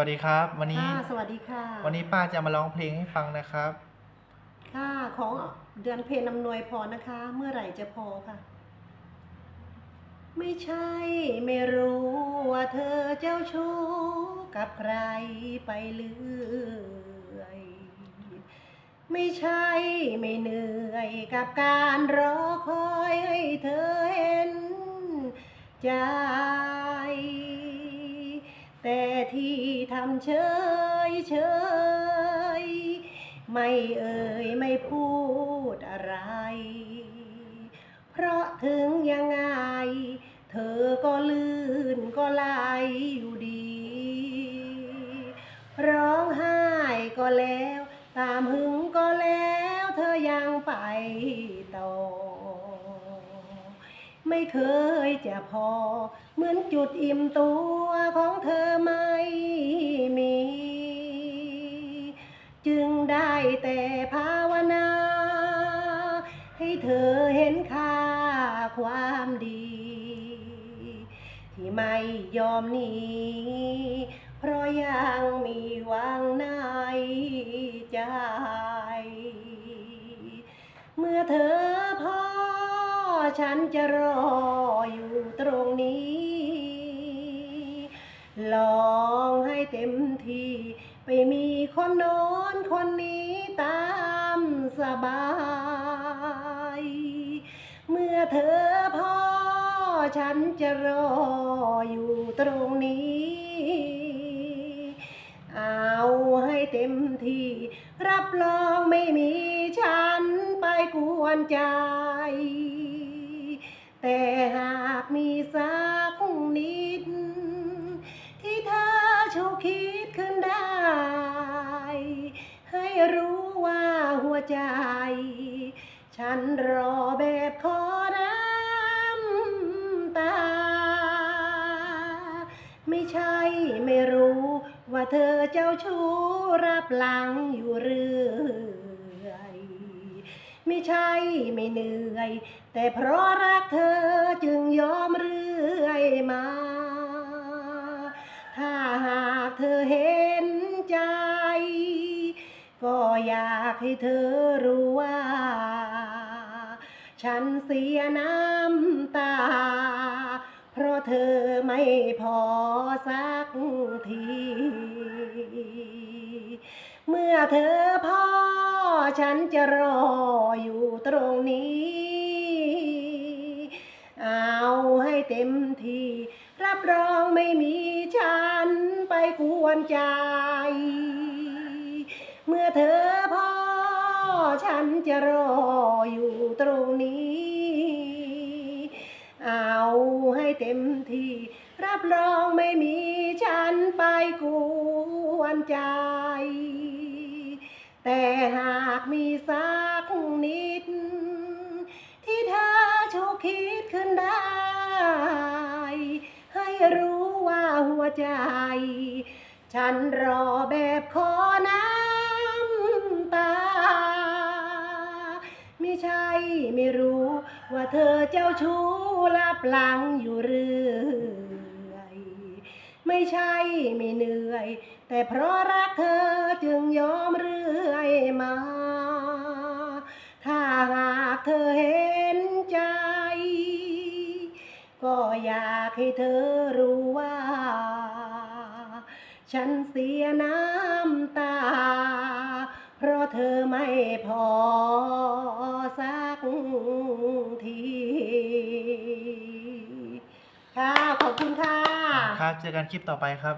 วัสดีครับ วันนี้ ค่ะ สวัสดีค่ะ วันนี้ป้าจะมาร้องเพลงให้ฟังนะครับ ค่ะของเดือนเพลนำนวยพรนะคะ เมื่อไหร่จะพอค่ะ ไม่ใช่ ไม่รู้ว่าเธอเจ้าชู้กับใครไปเรื่อยไม่ใช่ไม่เหนื่อยกับการรอคอยให้เธอเห็นใจแต่ ที่ทำเฉยเฉยไม่เอ่ยไม่พูดอะไร เพราะถึงยังไง เธอก็ลื่นก็ไหลอยู่ดี ร้องไห้ก็แล้ว ตามหึงก็แล้ว เธอยังไป ไม่เคยจะพอ เหมือนจุดอิ่มตัวของเธอไม่มี จึงได้แต่ภาวนา ให้เธอเห็นค่าความดี ที่ไม่ยอมหนีเพราะยังมีหวังในใจ เมื่อเธอพอ ฉันจะรออยู่ตรงนี้ ลองให้เต็มที่ ไปมีคนโน้นคนนี้ตามสบาย เมื่อเธอพ่อฉันจะรออยู่ตรงนี้ เอาให้เต็มที่ รับรองไม่มีฉันไปกวนใจ แต่หากมีสักนิด ที่เธอชูคิดขึ้นได้ ให้รู้ว่าหัวใจ ฉันรอแบบขอน้ำตา ไม่ใช่ไม่รู้ ว่าเธอเจ้าชู้รับหลังอยู่เรื่อย ไม่ใช่ไม่เหนื่อย แต่เพราะรักเธอจึงยอมเรื่อยมา ถ้าหากเธอเห็นใจ ก็อยากให้เธอรู้ว่า ฉันเสียน้ำตา เพราะเธอไม่พอสักที เมื่อเธอพอ ฉันจะรออยู่ตรงนี้ เอาให้เต็มที่ รับรองไม่มีฉันไปกวนใจ เมื่อเธอพอฉันจะรออยู่ตรงนี้ เอาให้เต็มที่ รับรองไม่มีฉันไปกวนใจ แต่หากมีสักนิด ที่เธอชูคิดขึ้นได้ ให้รู้ว่าหัวใจ ฉันรอแบบขอน้ำตา ไม่ใช่ไม่รู้ว่าเธอเจ้าชู้ลับหลังอยู่เรื่อ ไม่ใช่ไม่เหนื่อย แต่เพราะรักเธอจึงยอมเรื่อยมา ถ้าหากเธอเห็นใจ ก็อยากให้เธอรู้ว่า ฉันเสียน้ำตา เพราะเธอไม่พอสักที ค่ะ ขอบคุณค่ะ ครับ เจอกันคลิปต่อไปครับ